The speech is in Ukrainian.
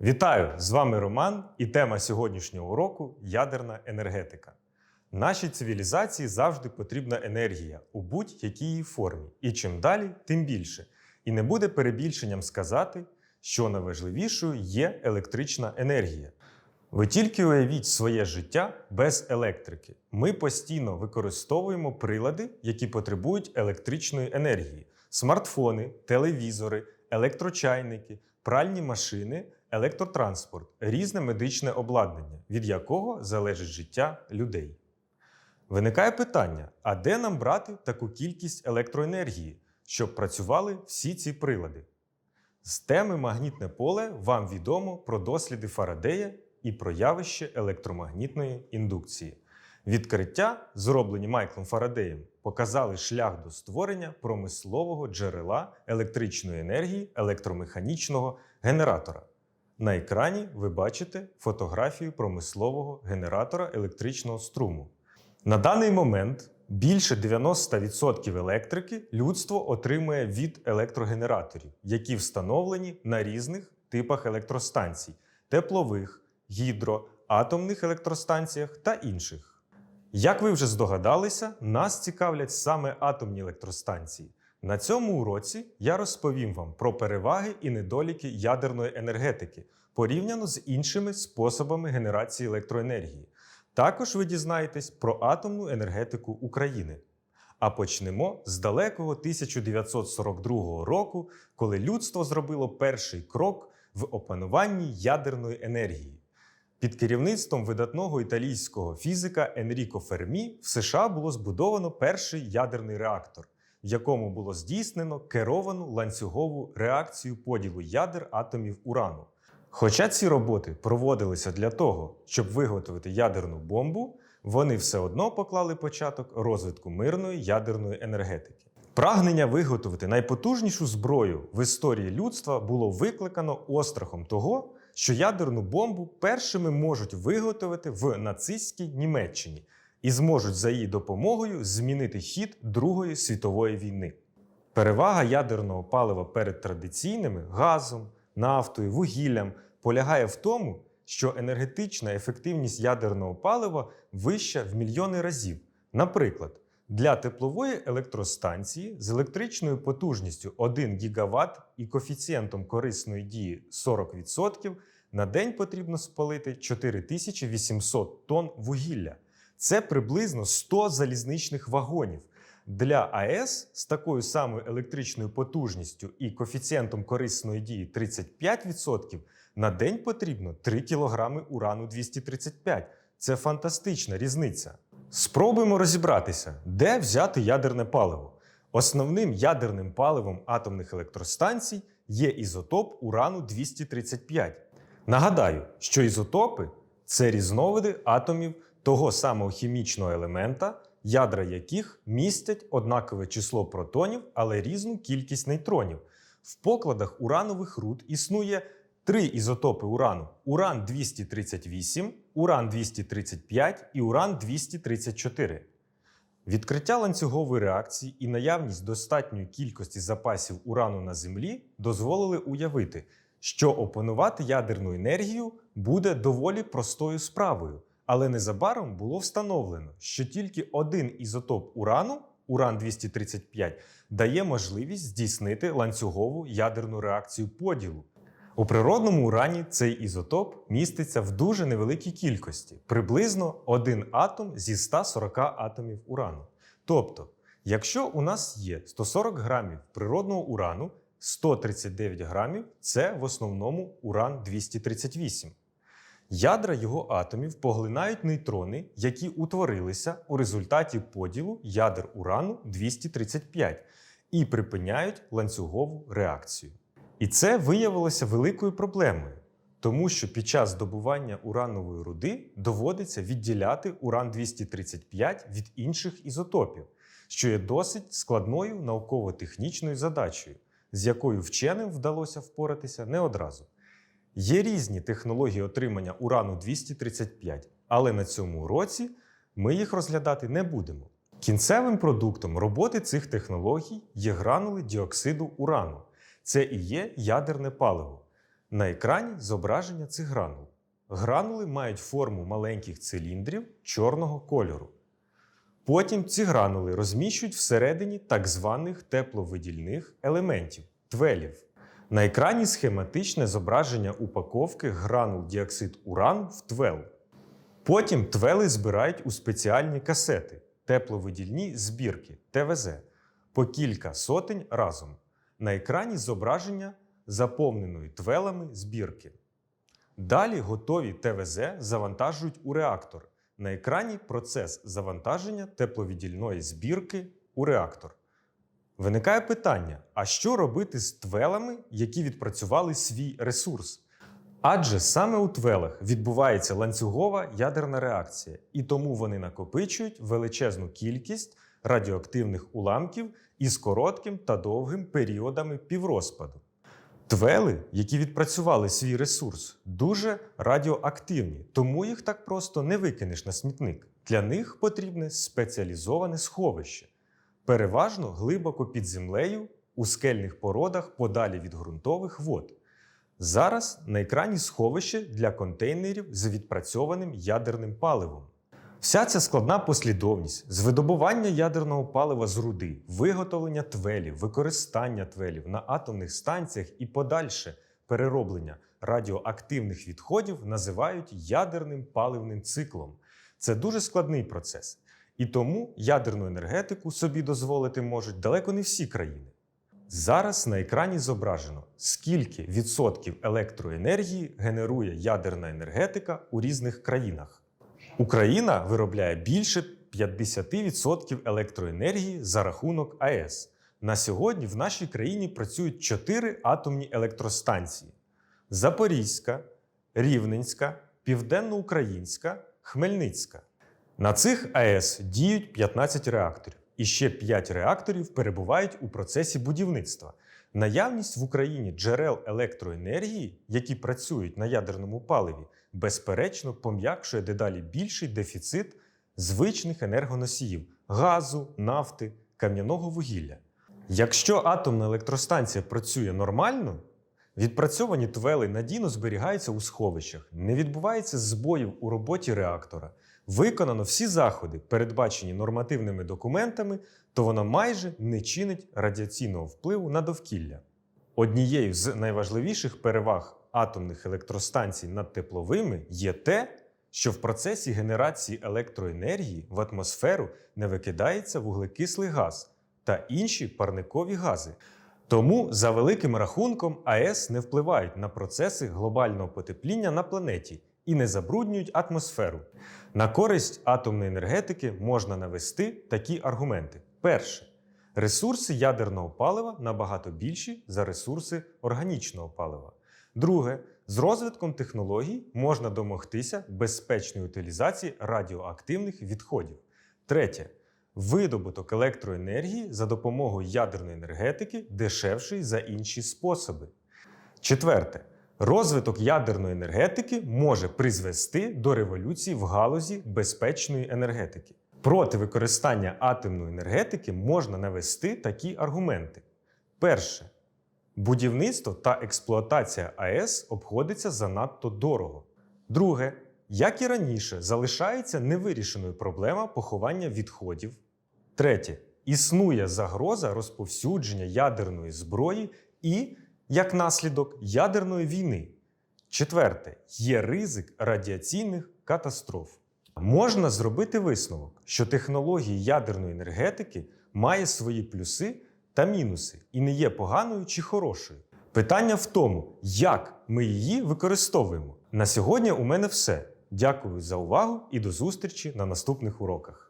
Вітаю! З вами Роман і тема сьогоднішнього уроку ядерна енергетика. Нашій цивілізації завжди потрібна енергія у будь-якій її формі. І чим далі, тим більше. І не буде перебільшенням сказати, що найважливішою є електрична енергія. Ви тільки уявіть своє життя без електрики. Ми постійно використовуємо прилади, які потребують електричної енергії: смартфони, телевізори, електрочайники, пральні машини, електротранспорт, різне медичне обладнання, від якого залежить життя людей. Виникає питання: а де нам брати таку кількість електроенергії, щоб працювали всі ці прилади? З теми магнітне поле вам відомо про досліди Фарадея і про явище електромагнітної індукції. Відкриття, зроблені Майклом Фарадеєм, показали шлях до створення промислового джерела електричної енергії електромеханічного генератора. На екрані ви бачите фотографію промислового генератора електричного струму. На даний момент більше 90% електрики людство отримує від електрогенераторів, які встановлені на різних типах електростанцій теплових, гідро, атомних електростанціях та інших. Як ви вже здогадалися, нас цікавлять саме атомні електростанції. На цьому уроці я розповім вам про переваги і недоліки ядерної енергетики порівняно з іншими способами генерації електроенергії. Також ви дізнаєтесь про атомну енергетику України. А почнемо з далекого 1942 року, коли людство зробило перший крок в опануванні ядерної енергії. Під керівництвом видатного італійського фізика Енріко Фермі в США було збудовано перший ядерний реактор, в якому було здійснено керовану ланцюгову реакцію поділу ядер атомів урану. Хоча ці роботи проводилися для того, щоб виготовити ядерну бомбу, вони все одно поклали початок розвитку мирної ядерної енергетики. Прагнення виготовити найпотужнішу зброю в історії людства було викликано острахом того, що ядерну бомбу першими можуть виготовити в нацистській Німеччині і зможуть за її допомогою змінити хід Другої світової війни. Перевага ядерного палива перед традиційними газом, нафтою, вугіллям полягає в тому, що енергетична ефективність ядерного палива вища в мільйони разів. Наприклад, для теплової електростанції з електричною потужністю 1 ГВт і коефіцієнтом корисної дії 40% на день потрібно спалити 4800 тонн вугілля. Це приблизно 100 залізничних вагонів. Для АЕС з такою самою електричною потужністю і коефіцієнтом корисної дії 35% на день потрібно 3 кг урану 235. Це фантастична різниця. Спробуємо розібратися, де взяти ядерне паливо. Основним ядерним паливом атомних електростанцій є ізотоп урану 235. Нагадаю, що ізотопи це різновиди атомів того самого хімічного елемента, ядра яких містять однакове число протонів, але різну кількість нейтронів. В покладах уранових руд існує три ізотопи урану: уран 238, уран 235 і уран 234. Відкриття ланцюгової реакції і наявність достатньої кількості запасів урану на Землі дозволили уявити, що опанувати ядерну енергію буде доволі простою справою. Але незабаром було встановлено, що тільки один ізотоп урану, уран 235, дає можливість здійснити ланцюгову ядерну реакцію поділу. У природному урані цей ізотоп міститься в дуже невеликій кількості, приблизно один атом зі 140 атомів урану. Тобто, якщо у нас є 140 грамів природного урану, 139 грамів це в основному уран 238. Ядра його атомів поглинають нейтрони, які утворилися у результаті поділу ядер урану 235 і припиняють ланцюгову реакцію. І це виявилося великою проблемою, тому що під час здобування уранової руди доводиться відділяти уран 235 від інших ізотопів, що є досить складною науково-технічною задачею, з якою вченим вдалося впоратися не одразу. Є різні технології отримання урану 235, але на цьому уроці ми їх розглядати не будемо. Кінцевим продуктом роботи цих технологій є гранули діоксиду урану. Це і є ядерне паливо. На екрані зображення цих гранул. Гранули мають форму маленьких циліндрів чорного кольору. Потім ці гранули розміщують всередині так званих тепловидільних елементів твелів. На екрані схематичне зображення упаковки гранул діоксид урану в твел. Потім твели збирають у спеціальні касети тепловидільні збірки ТВЗ по кілька сотень разом. На екрані зображення заповненої твелами збірки. Далі готові ТВЗ завантажують у реактор. На екрані процес завантаження тепловіддільної збірки у реактор. Виникає питання: а що робити з твелами, які відпрацювали свій ресурс? Адже саме у твелах відбувається ланцюгова ядерна реакція, і тому вони накопичують величезну кількість радіоактивних уламків із коротким та довгим періодами піврозпаду. Твели, які відпрацювали свій ресурс, дуже радіоактивні, тому їх так просто не викинеш на смітник. Для них потрібне спеціалізоване сховище, переважно глибоко під землею у скельних породах подалі від ґрунтових вод. Зараз на екрані сховище для контейнерів з відпрацьованим ядерним паливом. Вся ця складна послідовність з видобування ядерного палива з руди, виготовлення твелів, використання твелів на атомних станціях і подальше перероблення радіоактивних відходів називають ядерним паливним циклом. Це дуже складний процес. І тому ядерну енергетику собі дозволити можуть далеко не всі країни. Зараз на екрані зображено, скільки відсотків електроенергії генерує ядерна енергетика у різних країнах. Україна виробляє більше 50% електроенергії за рахунок АЕС. На сьогодні в нашій країні працюють 4 атомні електростанції: Запорізька, Рівненська, Південноукраїнська, Хмельницька. На цих АЕС діють 15 реакторів, і ще 5 реакторів перебувають у процесі будівництва. Наявність в Україні джерел електроенергії, які працюють на ядерному паливі, безперечно пом'якшує дедалі більший дефіцит звичних енергоносіїв газу, нафти, кам'яного вугілля. Якщо атомна електростанція працює нормально, відпрацьовані твели надійно зберігаються у сховищах, не відбувається збоїв у роботі реактора. Виконано всі заходи, передбачені нормативними документами, то вона майже не чинить радіаційного впливу на довкілля. Однією з найважливіших переваг атомних електростанцій над тепловими є те, що в процесі генерації електроенергії в атмосферу не викидається вуглекислий газ та інші парникові гази. Тому, за великим рахунком, АЕС не впливають на процеси глобального потепління на планеті і не забруднюють атмосферу. На користь атомної енергетики можна навести такі аргументи: перше, ресурси ядерного палива набагато більші за ресурси органічного палива. Друге, з розвитком технологій можна домогтися безпечної утилізації радіоактивних відходів. Третє. Видобуток електроенергії за допомогою ядерної енергетики дешевший за інші способи. Четверте. Розвиток ядерної енергетики може призвести до революції в галузі безпечної енергетики. Проти використання атомної енергетики можна навести такі аргументи: перше, будівництво та експлуатація АЕС обходиться занадто дорого. Друге, як і раніше, залишається невирішеною проблема поховання відходів. Третє, існує загроза розповсюдження ядерної зброї і як наслідок ядерної війни. Четверте, є ризик радіаційних катастроф. Можна зробити висновок, що технологія ядерної енергетики має свої плюси та мінуси і не є поганою чи хорошою. Питання в тому, як ми її використовуємо. На сьогодні у мене все. Дякую за увагу і до зустрічі на наступних уроках.